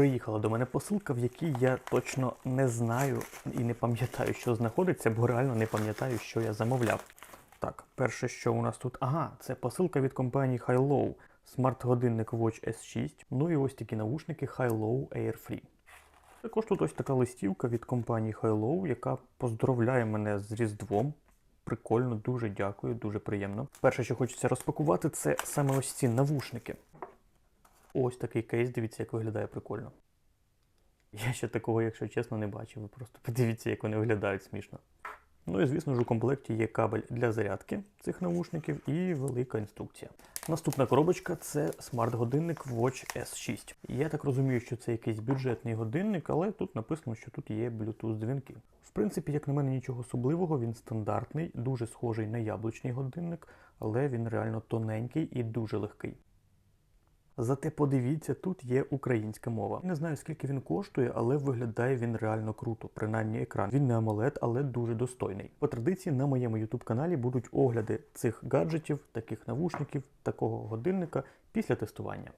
приїхала до мене посилка, в якій я точно не знаю і не пам'ятаю, що знаходиться, бо реально не пам'ятаю, що я замовляв. Так, перше, що у нас тут. Ага, це посилка від компанії Hi-Low. Смарт-годинник Watch S6. Ну і ось такі навушники Hi-Low Air Free. Також тут ось така листівка від компанії Hi-Low, яка поздравляє мене з Різдвом. Прикольно, дуже дякую, дуже приємно. Перше, що хочеться розпакувати, це саме ось ці навушники. Ось такий кейс, дивіться, як виглядає прикольно. Я ще такого, якщо чесно, не бачив. Ви просто подивіться, як вони виглядають смішно. Ну і звісно ж у комплекті є кабель для зарядки цих навушників і велика інструкція. Наступна коробочка це смарт-годинник Watch S6. Я так розумію, що це якийсь бюджетний годинник, але тут написано, що тут є Bluetooth дзвінки. В принципі, як на мене, нічого особливого, він стандартний, дуже схожий на яблучний годинник, але він реально тоненький і дуже легкий. Зате подивіться, тут є українська мова. Не знаю скільки він коштує, але виглядає він реально круто, принаймні екран. Він не амолет, але дуже достойний. По традиції на моєму YouTube каналі будуть огляди цих гаджетів, таких навушників, такого годинника після тестування.